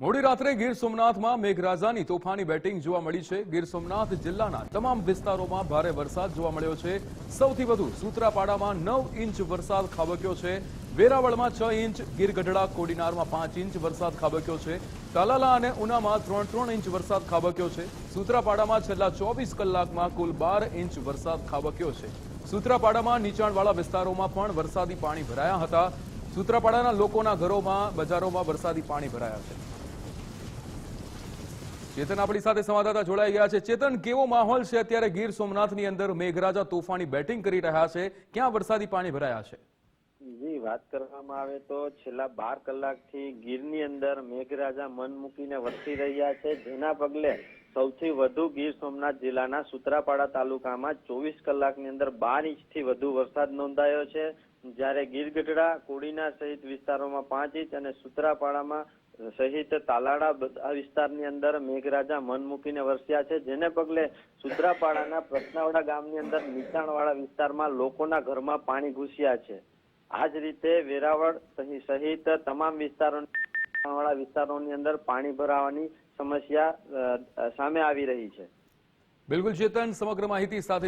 મોડી રાત્રે ગીર સોમનાથમાં મેઘરાજાની તોફાની બેટિંગ જોવા મળી છે. ગીર સોમનાથ જિલ્લાના તમામ વિસ્તારોમાં ભારે વરસાદ જોવા મળ્યો છે. સૌથી વધુ સૂત્રાપાડામાં નવ ઇંચ વરસાદ ખાબક્યો છે. વેરાવળમાં છ ઇંચ, ગીરગઢડા કોડીનારમાં પાંચ ઇંચ વરસાદ ખાબક્યો છે. તાલાલા અને ઉનામાં ત્રણ ત્રણ ઇંચ વરસાદ ખાબક્યો છે. સૂત્રાપાડામાં છેલ્લા ચોવીસ કલાકમાં કુલ બાર ઇંચ વરસાદ ખાબક્યો છે. સૂત્રાપાડામાં નીચાણવાળા વિસ્તારોમાં પણ વરસાદી પાણી ભરાયા હતા. સૂત્રાપાડાના લોકોના ઘરોમાં, બજારોમાં વરસાદી પાણી ભરાયા છે. ચેતન આપણી સાથે સંવાદદાતા જોડાઈ ગયા છે. ચેતન, કેવો માહોલ છે? અત્યારે ગીર સોમનાથની અંદર મેઘરાજા તોફાની બેટિંગ કરી રહ્યા છે. ક્યાં વરસાદી પાણી ભરાયા છે? જી, વાત કરવામાં આવે તો છેલ્લા બાર કલાકથી ગીરની અંદર મેઘરાજા મન મૂકીને વરસી રહ્યા છે. જેના પગલે સૌથી વધુ ગીર સોમનાથ જિલ્લાના સુત્રાપાડા તાલુકામાં ચોવીસ કલાકની અંદર બાર ઇંચથી વધુ વરસાદ નોંધાયો છે. જ્યારે ગીર ગઢડા કોડીના સહિત વિસ્તારોમાં પાંચ ઇંચ અને સુત્રાપાડામાં સહિત તાલાડા બધા વિસ્તારની અંદર મેઘરાજા મન મૂકીને વરસ્યા છે. જેને પગલે સુદ્રાપાડાના પ્રશ્નાવડા ગામની અંદર નીચાણવાળા વિસ્તારમાં લોકોના ઘરમાં પાણી ઘૂસ્યા છે. આ જ રીતે વેરાવળ સહિત તમામ વિસ્તારોવાળા વિસ્તારોની અંદર પાણી ભરાવાની સમસ્યા સામે આવી રહી છે. બિલકુલ ચેતન, સમગ્ર માહિતી સાથે